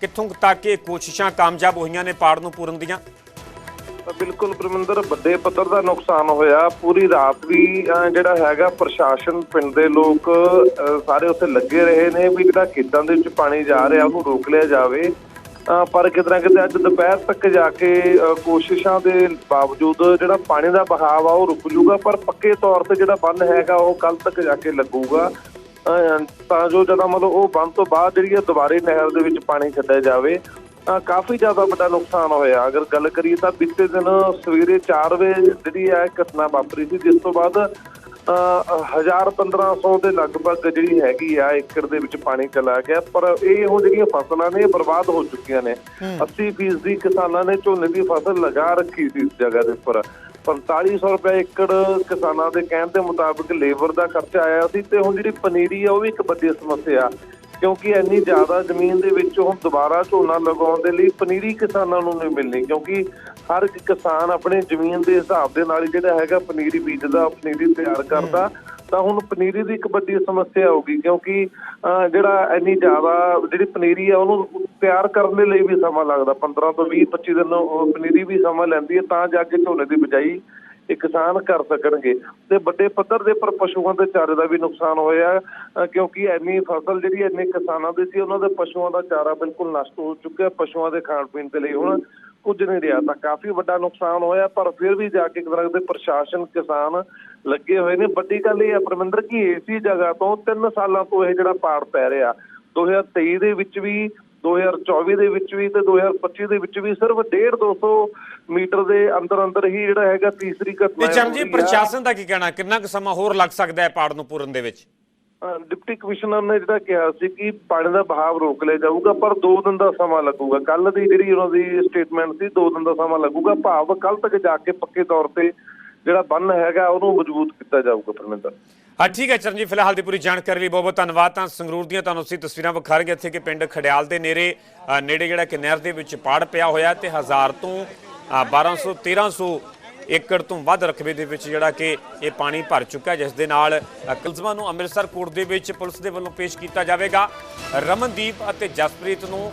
ਕਿੱਥੋਂ ਤੱਕ ਇਹ ਕੋਸ਼ਿਸ਼ਾਂ ਕਾਮਯਾਬ ਹੋਈਆਂ ਨੇ ਪਾੜ ਨੂੰ ਪੂਰਨ ਦੀਆਂ? ਬਿਲਕੁਲ ਪ੍ਰਮੰਦਰ, ਵੱਡੇ ਪੱਧਰ ਦਾ ਨੁਕਸਾਨ ਹੋਇਆ। ਪੂਰੀ ਰਾਤ ਵੀ ਜਿਹੜਾ ਹੈਗਾ ਪ੍ਰਸ਼ਾਸਨ, ਪਿੰਡ ਦੇ ਲੋਕ ਸਾਰੇ ਉੱਥੇ ਲੱਗੇ ਰਹੇ ਨੇ ਵੀ ਜਿਹੜਾ ਖੇਤਾਂ ਦੇ ਵਿੱਚ ਪਾਣੀ ਜਾ ਰਿਹਾ, ਉਹਨੂੰ ਰੋਕ ਲਿਆ ਜਾਵੇ। ਪਰ ਕਿਤੇ ਨਾ ਕਿਤੇ ਅੱਜ ਦੁਪਹਿਰ ਤੱਕ ਜਾ ਕੇ ਕੋਸ਼ਿਸ਼ਾਂ ਦੇ ਬਾਵਜੂਦ ਜਿਹੜਾ ਪਾਣੀ ਦਾ ਬਹਾਵ ਆ, ਉਹ ਰੁਕ ਜੂਗਾ ਪਰ ਪੱਕੇ ਤੌਰ ਤੇ ਜਿਹੜਾ ਬੰਨ ਹੈਗਾ, ਉਹ ਕੱਲ ਤੱਕ ਜਾ ਕੇ ਲੱਗੂਗਾ। ਤਾਂ ਜੋ ਜਦੋਂ ਮਤਲਬ ਉਹ ਬੰਦ ਤੋਂ ਬਾਅਦ ਜਿਹੜੀ ਹੈ ਦੁਬਾਰੇ ਨਹਿਰ ਦੇ ਵਿੱਚ ਪਾਣੀ ਛੱਡਿਆ ਜਾਵੇ ਕਾਫੀ ਜ਼ਿਆਦਾ ਵੱਡਾ ਨੁਕਸਾਨ ਹੋਇਆ। ਅਗਰ ਗੱਲ ਕਰੀਏ ਤਾਂ ਬੀਤੇ ਦਿਨ ਸਵੇਰੇ 4 ਵਜੇ ਜਿਹੜੀ ਹੈ ਘਟਨਾ ਵਾਪਰੀ ਸੀ ਜਿਸ ਤੋਂ ਬਾਅਦ ਹਜ਼ਾਰ 1500 ਦੇ ਲਗਭਗ ਜਿਹੜੀ ਹੈਗੀ ਆ ਏਕੜ ਦੇ ਵਿੱਚ ਪਾਣੀ ਚਲਾ ਗਿਆ। ਪਰ ਇਹ ਉਹ ਜਿਹੜੀਆਂ ਫਸਲਾਂ ਨੇ ਬਰਬਾਦ ਹੋ ਚੁੱਕੀਆਂ ਨੇ। 80% ਦੀ ਕਿਸਾਨਾਂ ਨੇ ਝੋਨੇ ਦੀ ਫਸਲ ਲਗਾ ਰੱਖੀ ਸੀ ਇਸ ਜਗ੍ਹਾ ਦੇ ਉੱਪਰ। 4500 ਰੁਪਏ ਏਕੜ ਕਿਸਾਨਾਂ ਦੇ ਕਹਿਣ ਦੇ ਮੁਤਾਬਕ ਲੇਬਰ ਦਾ ਖਰਚਾ ਆਇਆ ਸੀ ਤੇ ਹੁਣ ਜਿਹੜੀ ਪਨੀਰੀ ਆ ਉਹ ਵੀ ਇੱਕ ਵੱਡੀ ਸਮੱਸਿਆ। ਕਿਉਂਕਿ ਇੰਨੀ ਜ਼ਿਆਦਾ ਜ਼ਮੀਨ ਦੇ ਵਿੱਚ ਹੁਣ ਦੁਬਾਰਾ ਝੋਨਾ ਲਗਾਉਣ ਦੇ ਲਈ ਪਨੀਰੀ ਕਿਸਾਨਾਂ ਨੂੰ ਨਹੀਂ ਮਿਲਣੀ ਕਿਉਂਕਿ ਹਰ ਇੱਕ ਕਿਸਾਨ ਆਪਣੀ ਜ਼ਮੀਨ ਦੇ ਹਿਸਾਬ ਦੇ ਨਾਲ ਜਿਹੜਾ ਹੈਗਾ ਪਨੀਰੀ ਬੀਜਦਾ ਪਨੀਰੀ ਤਿਆਰ ਕਰਦਾ ਤਾਂ ਹੁਣ ਪਨੀਰੀ ਦੀ ਇੱਕ ਵੱਡੀ ਸਮੱਸਿਆ ਹੋਊਗੀ ਕਿਉਂਕਿ ਅਹ, ਜਿਹੜਾ ਇੰਨੀ ਜ਼ਿਆਦਾ ਜਿਹੜੀ ਪਨੀਰੀ ਆ ਉਹਨੂੰ ਤਿਆਰ ਕਰਨ ਦੇ ਲਈ ਵੀ ਸਮਾਂ ਲੱਗਦਾ 15 ਤੋਂ 20 25 ਦਿਨ ਪਨੀਰੀ ਵੀ ਸਮਾਂ ਲੈਂਦੀ ਹੈ ਤਾਂ ਜਾ ਕੇ ਝੋਨੇ ਦੀ ਬਿਜਾਈ ਇਹ ਕਿਸਾਨ ਕਰ ਸਕਣਗੇ। ਤੇ ਵੱਡੇ ਪੱਧਰ ਦੇ ਪਰ ਪਸ਼ੂਆਂ ਦੇ ਚਾਰੇ ਦਾ ਵੀ ਨੁਕਸਾਨ ਹੋਇਆ ਕਿਉਂਕਿ ਇੰਨੀ ਫਸਲ ਜਿਹੜੀ ਇੰਨੇ ਕਿਸਾਨਾਂ ਦੀ ਸੀ, ਉਹਨਾਂ ਦੇ ਪਸ਼ੂਆਂ ਦਾ ਚਾਰਾ ਬਿਲਕੁਲ ਨਸ਼ਟ ਹੋ ਚੁੱਕਿਆ, ਪਸ਼ੂਆਂ ਦੇ ਖਾਣ ਪੀਣ ਦੇ ਲਈ ਹੁਣ ਕੁਝ ਨਹੀਂ ਰਿਹਾ। ਤਾਂ ਕਾਫੀ ਵੱਡਾ ਨੁਕਸਾਨ ਹੋਇਆ, ਪਰ ਫਿਰ ਵੀ ਜਾ ਕੇ ਕਿਤੇ ਦੇ ਪ੍ਰਸ਼ਾਸਨ ਕਿਸਾਨ ਲੱਗੇ ਹੋਏ ਨੇ। ਵੱਡੀ ਗੱਲ ਇਹ ਹੈ, ਪਰਮਿੰਦਰ, ਕਿ ਇਸੀ ਜਗ੍ਹਾ ਤੋਂ 3 ਸਾਲਾਂ ਤੋਂ ਇਹ ਜਿਹੜਾ ਪਾੜ ਪੈ ਰਿਹਾ। 2023 ਦੇ ਵਿੱਚ ਵੀ 2024 ਦੇ ਵਿੱਚ ਵੀ ਤੇ 2025 ਦੇ ਵਿੱਚ ਵੀ ਸਿਰਫ 1.5 200 ਮੀਟਰ ਦੇ ਅੰਦਰ ਅੰਦਰ ਹੀ ਜਿਹੜਾ ਹੈਗਾ ਤੀਸਰੀ ਘਟਨਾ ਤੇ ਆ। ਪ੍ਰਸ਼ਾਸਨ ਦਾ ਕੀ ਕਹਿਣਾ? ਕਿੰਨਾ ਕੁ ਸਮਾਂ ਹੋਰ ਲੱਗ ਸਕਦਾ ਹੈ ਪਾੜ ਨੂੰ ਪੂਰਨ ਦੇ ਵਿੱਚ? ਡਿਪਟੀ ਕਮਿਸ਼ਨਰ ਨੇ ਜਿਹੜਾ ਕਿਹਾ ਸੀ ਕਿ ਪਾਣੀ ਦਾ ਬਹਾਵ ਰੋਕ ਲਿਆ ਜਾਊਗਾ ਪਰ 2 ਦਿਨ ਦਾ ਸਮਾਂ ਲੱਗੂਗਾ। ਕੱਲ ਦੀ ਜਿਹੜੀ ਉਹਨਾਂ ਦੀ ਸਟੇਟਮੈਂਟ ਸੀ 2 ਦਿਨ ਦਾ ਸਮਾਂ ਲੱਗੂਗਾ। ਭਾਵ ਕੱਲ ਤੱਕ ਜਾ ਕੇ ਪੱਕੇ ਤੌਰ ਤੇ ਜਿਹੜਾ ਬੰਨ ਹੈਗਾ ਉਹਨੂੰ ਮਜ਼ਬੂਤ ਕੀਤਾ ਜਾਊਗਾ ਪਰਮਿੰਦਰ। ਹਾਂ ਠੀਕ ਹੈ ਚਰਨਜੀਤ ਫਿਲਹਾਲ ਦੀ ਪੂਰੀ ਜਾਣਕਾਰੀ ਲਈ ਬਹੁਤ ਬਹੁਤ ਧੰਨਵਾਦ। ਤਾਂ ਸੰਗਰੂਰ ਦੀਆਂ ਤੁਹਾਨੂੰ ਅਸੀਂ ਤਸਵੀਰਾਂ ਵਿਖਾ ਰਹੇ ਇੱਥੇ ਕਿ ਪਿੰਡ ਖੜਿਆਲ ਦੇ ਨੇੜੇ ਨੇੜੇ ਜਿਹੜਾ ਕਿ ਨਹਿਰ ਦੇ ਵਿੱਚ ਪਾੜ ਪਿਆ ਹੋਇਆ ਤੇ ਹਜ਼ਾਰ ਤੋਂ ਅ, 1200 1300 ਏਕੜ ਤੋਂ ਵੱਧ ਰਕਬੇ ਦੇ ਵਿੱਚ ਜਿਹੜਾ ਕਿ ਇਹ ਪਾਣੀ ਭਰ ਚੁੱਕਾ ਜਿਸ ਦੇ ਨਾਲ ਅ, ਕੁਲਜ਼ਮਾਂ ਨੂੰ ਅੰਮ੍ਰਿਤਸਰ ਕੋਰਟ ਦੇ ਵਿੱਚ ਪੁਲਿਸ ਦੇ ਵੱਲੋਂ ਪੇਸ਼ ਕੀਤਾ ਜਾਵੇਗਾ। ਰਮਨਦੀਪ ਅਤੇ ਜਸਪ੍ਰੀਤ ਨੂੰ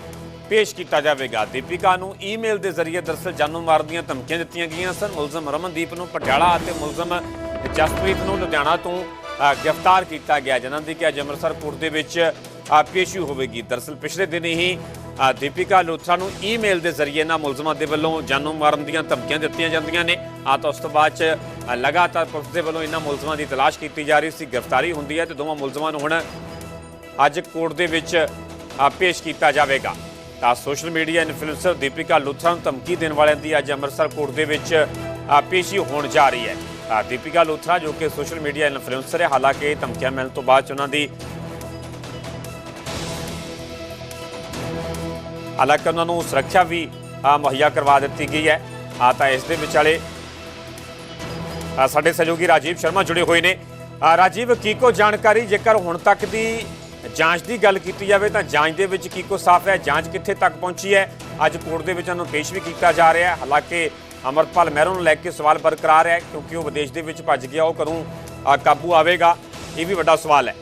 ਪੇਸ਼ ਕੀਤਾ ਜਾਵੇਗਾ। ਦੀਪਿਕਾ ਨੂੰ ਈਮੇਲ ਦੇ ਜ਼ਰੀਏ ਦਰਸਲ ਜਾਨੋਂ ਮਾਰਨ ਦੀਆਂ ਧਮਕੀਆਂ ਦਿੱਤੀਆਂ ਗਈਆਂ ਸਨ। ਮੁਲਜ਼ਮ ਰਮਨਦੀਪ ਨੂੰ ਪਟਿਆਲਾ ਅਤੇ ਮੁਲਜ਼ਮ ਜਸਪ੍ਰੀਤ ਨੂੰ ਲੁਧਿਆਣਾ ਤੋਂ ਗ੍ਰਿਫਤਾਰ ਕੀਤਾ ਗਿਆ। ਜਿਨ੍ਹਾਂ ਦੀ ਕਿ ਅੱਜ ਅੰਮ੍ਰਿਤਸਰ ਕੋਰਟ ਦੇ ਵਿੱਚ ਪੇਸ਼ੀ ਹੋਵੇਗੀ। ਦਰਸਲ ਪਿਛਲੇ ਦਿਨ ਹੀ ਦੀਪਿਕਾ ਲੋਥਰਾ ਨੂੰ ਈਮੇਲ ਦੇ ਜ਼ਰੀਏ ਨਾ ਮੁਲਜ਼ਮਾਂ ਦੇ ਵੱਲੋਂ ਜਾਨੋਂ ਮਾਰਨ ਦੀਆਂ ਧਮਕੀਆਂ ਦਿੱਤੀਆਂ ਜਾਂਦੀਆਂ ਨੇ। ਆ ਤਾਂ ਉਸ ਤੋਂ ਬਾਅਦ ਚ ਲਗਾਤਾਰ ਪੁਲਿਸ ਦੇ ਵੱਲੋਂ ਇਹਨਾਂ ਮੁਲਜ਼ਮਾਂ ਦੀ ਤਲਾਸ਼ ਕੀਤੀ ਜਾ ਰਹੀ ਸੀ। ਗ੍ਰਿਫਤਾਰੀ ਹੁੰਦੀ ਹੈ ਤੇ ਦੋਵਾਂ ਮੁਲਜ਼ਮਾਂ ਨੂੰ ਹੁਣ ਅੱਜ ਕੋਰਟ ਦੇ ਵਿੱਚ ਪੇਸ਼ ਕੀਤਾ ਜਾਵੇਗਾ। ਤਾਂ social media influencer Deepika Lothra ਨੂੰ ਧਮਕੀ ਦੇਣ ਵਾਲਿਆਂ ਦੀ ਅੱਜ ਅੰਮ੍ਰਿਤਸਰ ਕੋਰਟ ਦੇ ਵਿੱਚ ਪੇਸ਼ੀ ਹੋਣ ਜਾ ਰਹੀ ਹੈ। ਦੀਪਿਕਾ ਲੋਥਰਾ ਜੋ ਕਿ ਸੋਸ਼ਲ ਮੀਡੀਆ ਇਨਫਲੂਐਂਸਰ ਹੈ, ਹਾਲਾਂਕਿ ਧਮਕੀਆਂ ਮਿਲਣ ਤੋਂ ਬਾਅਦ 'ਚ ਉਹਨਾਂ ਦੀ ਹਾਲਾਂਕਿ ਉਹਨਾਂ ਨੂੰ ਸੁਰੱਖਿਆ ਵੀ ਮੁਹੱਈਆ ਕਰਵਾ ਦਿੱਤੀ ਗਈ ਹੈ। ਆ ਤਾਂ ਇਸ ਦੇ ਵਿਚਾਲੇ ਸਾਡੇ ਸਹਿਯੋਗੀ ਰਾਜੀਵ ਸ਼ਰਮਾ ਜੁੜੇ ਹੋਏ ਨੇ। ਰਾਜੀਵ, ਕੀ ਕੋ ਜਾਣਕਾਰੀ? ਜੇਕਰ ਹੁਣ ਤੱਕ ਦੀ ਜਾਂਚ ਦੀ ਗੱਲ ਕੀਤੀ ਜਾਵੇ ਤਾਂ ਜਾਂਚ ਦੇ ਵਿੱਚ ਕੀ ਕੋ ਸਾਫ਼ ਹੈ? ਜਾਂਚ ਕਿੱਥੇ ਤੱਕ ਪਹੁੰਚੀ ਹੈ? ਅੱਜ ਕੋਰਟ ਦੇ ਵਿੱਚ ਉਹਨੂੰ ਪੇਸ਼ ਵੀ ਕੀਤਾ ਜਾ ਰਿਹਾ ਹੈ। ਹਾਲਾਂਕਿ ਅਮਰਪਾਲ ਮਹਿਰੋਂ ਨੂੰ ਲੈ ਕੇ ਸਵਾਲ ਬਰਕਰਾਰ ਹੈ ਕਿਉਂਕਿ ਉਹ ਵਿਦੇਸ਼ ਦੇ ਵਿੱਚ ਭੱਜ ਗਿਆ, ਉਹ ਕਦੋਂ ਕਾਬੂ ਆਵੇਗਾ? ਇਹ ਵੀ ਵੱਡਾ ਸਵਾਲ ਹੈ।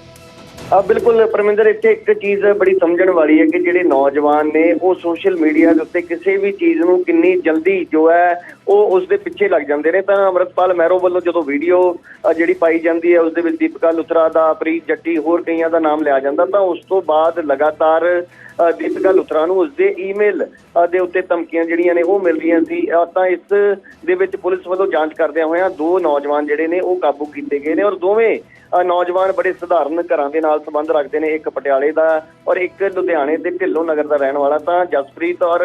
ਆ ਬਿਲਕੁਲ ਪਰਮਿੰਦਰ ਇੱਥੇ ਇੱਕ ਚੀਜ਼ ਬੜੀ ਸਮਝਣ ਵਾਲੀ ਹੈ ਕਿ ਜਿਹੜੇ ਨੌਜਵਾਨ ਨੇ ਉਹ ਸੋਸ਼ਲ ਮੀਡੀਆ ਦੇ ਉੱਤੇ ਕਿਸੇ ਵੀ ਚੀਜ਼ ਨੂੰ ਕਿੰਨੀ ਜਲਦੀ ਜੋ ਹੈ ਉਹ ਉਸ ਦੇ ਪਿੱਛੇ ਲੱਗ ਜਾਂਦੇ ਨੇ। ਤਾਂ ਅਮਰਤਪਾਲ ਮਹਿਰੋ ਵੱਲੋਂ ਜਦੋਂ ਵੀਡੀਓ ਜਿਹੜੀ ਪਾਈ ਜਾਂਦੀ ਹੈ ਉਸ ਦੇ ਵਿੱਚ ਦੀਪਕਾ ਲੁਥਰਾ ਦਾ ਪ੍ਰੀਤ ਜੱਟੀ ਹੋਰ ਕਈਆਂ ਦਾ ਨਾਮ ਲਿਆ ਜਾਂਦਾ ਤਾਂ ਉਸ ਤੋਂ ਬਾਅਦ ਲਗਾਤਾਰ ਅ, ਦੀਪਿਕਾ ਲੁਥਰਾ ਨੂੰ ਉਸਦੇ ਈਮੇਲ ਦੇ ਉੱਤੇ ਧਮਕੀਆਂ ਜਿਹੜੀਆਂ ਨੇ ਉਹ ਮਿਲ ਰਹੀਆਂ ਸੀ ਤਾਂ ਇਸ ਦੇ ਵਿੱਚ ਪੁਲਿਸ ਵੱਲੋਂ ਜਾਂਚ ਕਰਦਿਆਂ ਹੋਇਆਂ ਦੋ ਨੌਜਵਾਨ ਜਿਹੜੇ ਨੇ ਉਹ ਕਾਬੂ ਕੀਤੇ ਗਏ ਨੇ ਔਰ ਦੋਵੇਂ ਨੌਜਵਾਨ ਬੜੇ ਸਧਾਰਨ ਘਰਾਂ ਦੇ ਨਾਲ ਸੰਬੰਧ ਰੱਖਦੇ ਨੇ। ਇੱਕ ਪਟਿਆਲੇ ਦਾ ਔਰ ਇੱਕ ਲੁਧਿਆਣੇ ਦੇ ਢਿੱਲੋਂ ਨਗਰ ਦਾ ਰਹਿਣ ਵਾਲਾ ਤਾਂ ਜਸਪ੍ਰੀਤ ਔਰ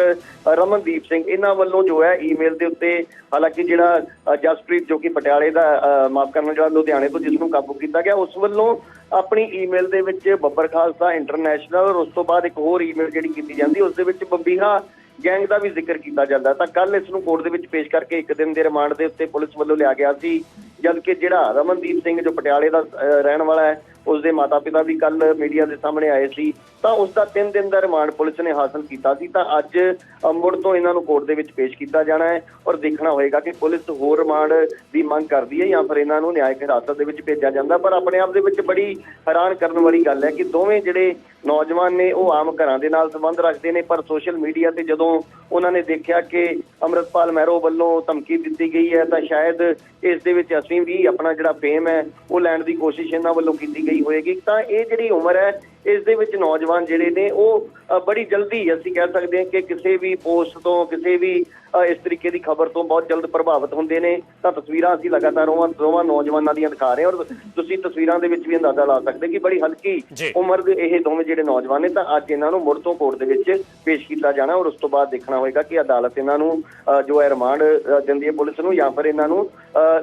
ਰਮਨਦੀਪ ਸਿੰਘ। ਇਹਨਾਂ ਵੱਲੋਂ ਜੋ ਹੈ ਈਮੇਲ ਦੇ ਉੱਤੇ ਹਾਲਾਂਕਿ ਜਿਹੜਾ ਜਸਪ੍ਰੀਤ ਜੋ ਕਿ ਪਟਿਆਲੇ ਦਾ ਮਾਫ ਕਰਨਾ ਜਿਹੜਾ ਲੁਧਿਆਣੇ ਤੋਂ ਜਿਸ ਨੂੰ ਕਾਬੂ ਕੀਤਾ ਗਿਆ, ਉਸ ਵੱਲੋਂ ਆਪਣੀ ਈਮੇਲ ਦੇ ਵਿੱਚ ਬੱਬਰ ਖਾਲਸਾ ਇੰਟਰਨੈਸ਼ਨਲ ਔਰ ਉਸ ਤੋਂ ਬਾਅਦ ਇੱਕ ਹੋਰ ਈਮੇਲ ਜਿਹੜੀ ਕੀਤੀ ਜਾਂਦੀ, ਉਸ ਦੇ ਵਿੱਚ ਬੰਬੀਹਾ ਗੈਂਗ ਦਾ ਵੀ ਜ਼ਿਕਰ ਕੀਤਾ ਜਾਂਦਾ। ਤਾਂ ਕੱਲ ਇਸ ਨੂੰ ਕੋਰਟ ਦੇ ਵਿੱਚ ਪੇਸ਼ ਕਰਕੇ ਇੱਕ ਦਿਨ ਦੇ ਰਿਮਾਂਡ ਦੇ ਉੱਤੇ ਪੁਲਿਸ ਵੱਲੋਂ ਲਿਆ ਗਿਆ ਸੀ। ਜਦਕਿ ਜਿਹੜਾ ਰਮਨਦੀਪ ਸਿੰਘ ਜੋ ਪਟਿਆਲੇ ਦਾ ਰਹਿਣ ਵਾਲਾ ਹੈ ਉਸ ਦੇ ਮਾਤਾ-ਪਿਤਾ ਵੀ ਕੱਲ ਮੀਡੀਆ ਦੇ ਸਾਹਮਣੇ ਆਏ ਸੀ ਤਾਂ ਉਸ ਦਾ 3 ਦਿਨ ਦਾ ਰਿਮਾਂਡ ਪੁਲਿਸ ਨੇ ਹਾਸਲ ਕੀਤਾ ਸੀ ਤਾਂ ਅੱਜ ਅ, ਮੁੜ ਤੋਂ ਇਹਨਾਂ ਨੂੰ ਕੋਰਟ ਦੇ ਵਿੱਚ ਪੇਸ਼ ਕੀਤਾ ਜਾਣਾ ਹੈ ਔਰ ਦੇਖਣਾ ਹੋਏਗਾ ਕਿ ਪੁਲਿਸ ਹੋਰ ਰਿਮਾਂਡ ਦੀ ਮੰਗ ਕਰਦੀ ਹੈ ਜਾਂ ਫਿਰ ਇਹਨਾਂ ਨੂੰ ਨਿਆਇਕ ਹਿਰਾਸਤ ਦੇ ਵਿੱਚ ਭੇਜਿਆ ਜਾਂਦਾ ਪਰ ਆਪਣੇ ਆਪ ਦੇ ਵਿੱਚ ਬੜੀ ਹੈਰਾਨ ਕਰਨ ਵਾਲੀ ਗੱਲ ਹੈ ਕਿ ਦੋਵੇਂ ਜਿਹੜੇ ਨੌਜਵਾਨ ਨੇ ਉਹ ਆਮ ਘਰਾਂ ਦੇ ਨਾਲ ਸੰਬੰਧ ਰੱਖਦੇ ਨੇ ਪਰ ਸੋਸ਼ਲ ਮੀਡੀਆ ਤੇ ਜਦੋਂ ਉਹਨਾਂ ਨੇ ਦੇਖਿਆ ਕਿ ਅਮਰਤਪਾਲ ਮਹਿਰੋ ਵੱਲੋਂ ਧਮਕੀ ਦਿੱਤੀ ਗਈ ਹੈ ਤਾਂ ਸ਼ਾਇਦ ਇਸ ਦੇ ਵਿੱਚ ਅਸੀਂ ਵੀ ਆਪਣਾ ਜਿਹੜਾ ਫੇਮ ਹੈ ਉਹ ਲੈਣ ਦੀ ਕੋਸ਼ਿਸ਼ ਇਹਨਾਂ ਵੱਲੋਂ ਕੀਤੀ ਗਈ ਹੋਏਗੀ ਤਾਂ ਇਹ ਜਿਹੜੀ ਉਮਰ ਹੈ ਇਸ ਦੇ ਵਿੱਚ ਨੌਜਵਾਨ ਜਿਹੜੇ ਨੇ ਉਹ ਬੜੀ ਜਲਦੀ ਅਸੀਂ ਕਹਿ ਸਕਦੇ ਹਾਂ ਕਿ ਕਿਸੇ ਵੀ ਪੋਸਟ ਤੋਂ ਕਿਸੇ ਵੀ ਇਸ ਤਰੀਕੇ ਦੀ ਖਬਰ ਤੋਂ ਬਹੁਤ ਜਲਦ ਪ੍ਰਭਾਵਿਤ ਹੁੰਦੇ ਨੇ। ਤਾਂ ਤਸਵੀਰਾਂ ਅਸੀਂ ਲਗਾਤਾਰ ਉਹਨਾਂ ਦੋਵਾਂ ਨੌਜਵਾਨਾਂ ਦੀਆਂ ਦਿਖਾ ਰਹੇ ਹਾਂ ਔਰ ਤੁਸੀਂ ਤਸਵੀਰਾਂ ਦੇ ਵਿੱਚ ਵੀ ਅੰਦਾਜ਼ਾ ਲਾ ਸਕਦੇ ਕਿ ਬੜੀ ਹਲਕੀ। ਉਮਰ ਦੇ ਇਹ ਦੋਵੇਂ ਜਿਹੜੇ ਨੌਜਵਾਨ ਨੇ ਤਾਂ ਅੱਜ ਇਹਨਾਂ ਨੂੰ ਮੁੜ ਤੋਂ ਕੋਰਟ ਦੇ ਵਿੱਚ ਪੇਸ਼ ਕੀਤਾ ਜਾਣਾ ਔਰ ਉਸ ਤੋਂ ਬਾਅਦ ਦੇਖਣਾ ਹੋਏਗਾ ਕਿ ਅਦਾਲਤ ਇਹਨਾਂ ਨੂੰ ਜੋ ਹੈ ਰਿਮਾਂਡ ਦਿੰਦੀ ਹੈ ਪੁਲਿਸ ਨੂੰ ਜਾਂ ਫਿਰ ਇਹਨਾਂ ਨੂੰ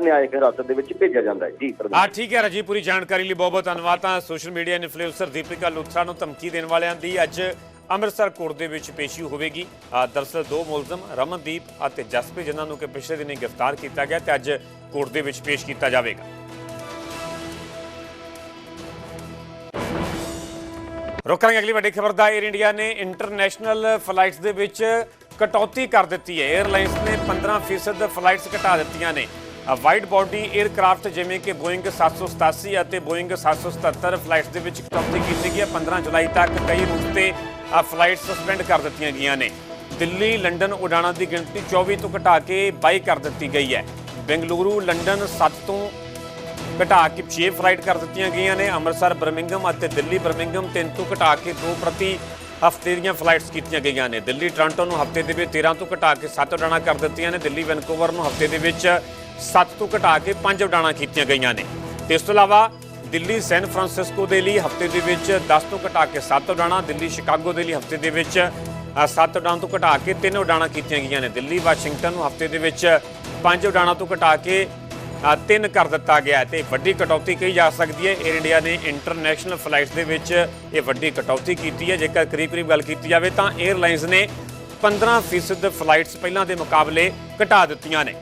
ਨਿਆਇਕ ਹਿਰਾਸਤ ਦੇ ਵਿੱਚ ਭੇਜਿਆ ਜਾਂਦਾ ਹੈ। ਜੀ ਪ੍ਰਧਾਨ। ਆ ਠੀਕ ਹੈ ਰਾਜੀ ਪੂਰੀ ਜਾਣਕਾਰੀ ਲਈ ਬਹੁਤ ਬਹੁਤ ਧੰਨਵਾਦ। ਤਾਂ social media influencer Deepika Luthra ਨੂੰ ਧਮਕੀ ਦੇਣ ਵਾਲਿਆਂ ਦੀ ਅੱਜ ਅੰਮ੍ਰਿਤਸਰ ਕੋਰਟ ਦੇ ਵਿੱਚ ਪੇਸ਼ੀ ਹੋਵੇਗੀ। ਅ, ਦੋ ਮੁਲਜ਼ਮ ਰਮਨਦੀਪ ਅਤੇ ਜਸਪ੍ਰੀਤ ਜਿਨ੍ਹਾਂ ਨੂੰ ਕਿ ਪਿਛਲੇ ਦਿਨੀ ਗ੍ਰਿਫਤਾਰ ਕੀਤਾ ਗਿਆ ਤੇ ਅੱਜ ਕੋਰਟ ਦੇ ਵਿੱਚ ਪੇਸ਼ ਕੀਤਾ ਜਾਵੇਗਾ। ਰੁਕ ਅਗਲੀ ਵੱਡੀ ਖਬਰ ਦਾ। 에ਅਰ ਇੰਡੀਆ ਨੇ ਇੰਟਰਨੈਸ਼ਨਲ ਫਲਾਈਟਸ ਦੇ ਵਿੱਚ ਕਟੌਤੀ ਕਰ ਦਿੱਤੀ ਹੈ। 에ਅਰਲਾਈਨਸ ਨੇ 15% ਫਲਾਈਟਸ ਘਟਾ ਦਿੱਤੀਆਂ ਨੇ। ਵਾਈਡ ਬਾਡੀ 에ਅਰਕ੍ਰਾਫਟ ਜਿਵੇਂ ਕਿ ਬੋਇੰਗ 787 ਅਤੇ ਬੋਇੰਗ 777 ਫਲਾਈਟਸ ਦੇ ਵਿੱਚ ਕਟੌਤੀ ਕੀਤੀ ਗਈ ਹੈ। 15 ਜੁਲਾਈ ਤੱਕ ਕਈ ਰੂਟ ਤੇ ਫਲਾਈਟ ਸਸਪੈਂਡ ਕਰ ਦਿੱਤੀਆਂ ਗਈਆਂ ਨੇ। ਦਿੱਲੀ, ਲੰਡਨ, ਉਡਾਣਾਂ ਦੀ ਗਿਣਤੀ 24 ਤੋਂ ਘਟਾ ਕੇ 22 ਕਰ ਦਿੱਤੀ ਗਈ ਹੈ। ਬੈਂਗਲੁਰੂ, ਲੰਡਨ 7 ਤੋਂ ਘਟਾ ਕੇ 6 ਫਲਾਈਟ ਕਰ ਦਿੱਤੀਆਂ ਗਈਆਂ ਨੇ। ਅੰਮ੍ਰਿਤਸਰ ਬਰਮਿੰਗਮ ਅਤੇ ਦਿੱਲੀ ਬਰਮਿੰਗਮ 3 ਤੋਂ ਘਟਾ ਕੇ 2 ਪ੍ਰਤੀ ਹਫ਼ਤੇ ਦੀਆਂ ਫਲਾਈਟਸ ਕੀਤੀਆਂ ਗਈਆਂ ਨੇ। ਦਿੱਲੀ, ਟੋਰਾਂਟੋ ਨੂੰ ਹਫ਼ਤੇ ਦੇ ਵਿੱਚ 13 ਤੋਂ ਘਟਾ ਕੇ 7 ਉਡਾਣਾਂ ਕਰ ਦਿੱਤੀਆਂ ਨੇ। ਦਿੱਲੀ, ਵੈਨਕੂਵਰ ਨੂੰ ਹਫ਼ਤੇ ਦੇ ਵਿੱਚ 7 ਤੋਂ ਘਟਾ ਕੇ 5 ਉਡਾਣਾਂ ਕੀਤੀਆਂ ਗਈਆਂ ਨੇ। ਤੇ ਇਸ ਤੋਂ ਇਲਾਵਾ ਦਿੱਲੀ ਸੈਨ ਫਰਾਂਸਿਸਕੋ ਦੇ ਲਈ ਹਫ਼ਤੇ ਦੇ ਵਿੱਚ 10 ਤੋਂ ਘਟਾ ਕੇ 7 ਉਡਾਣਾਂ ਦਿੱਲੀ ਸ਼ਿਕਾਗੋ ਦੇ ਲਈ ਹਫ਼ਤੇ ਦੇ ਵਿੱਚ 7 ਉਡਾਣ ਤੋਂ ਘਟਾ ਕੇ 3 ਉਡਾਣਾਂ ਕੀਤੀਆਂ ਗਈਆਂ ਨੇ। ਦਿੱਲੀ ਵਾਸ਼ਿੰਗਟਨ ਨੂੰ ਹਫ਼ਤੇ ਦੇ ਵਿੱਚ 5 ਉਡਾਣਾਂ ਤੋਂ ਘਟਾ ਕੇ ਅ, ਤਿੰਨ ਕਰ ਦਿੱਤਾ ਗਿਆ ਹੈ। ਤੇ ਵੱਡੀ ਕਟੌਤੀ ਕਹੀ ਜਾ ਸਕਦੀ ਹੈ। 에ਅਰ ਇੰਡੀਆ ਨੇ ਇੰਟਰਨੈਸ਼ਨਲ ਫਲਾਈਟਸ ਦੇ ਵਿੱਚ ਇਹ ਵੱਡੀ ਕਟੌਤੀ ਕੀਤੀ ਹੈ। ਜੇਕਰ ਕਰੀਬ-ਕਰੀਬ ਗੱਲ ਕੀਤੀ ਜਾਵੇ ਤਾਂ 에ਅਰਲਾਈਨਸ ਨੇ 15% ਫਲਾਈਟਸ ਪਹਿਲਾਂ ਦੇ ਮੁਕਾਬਲੇ ਘਟਾ ਦਿੱਤੀਆਂ ਨੇ।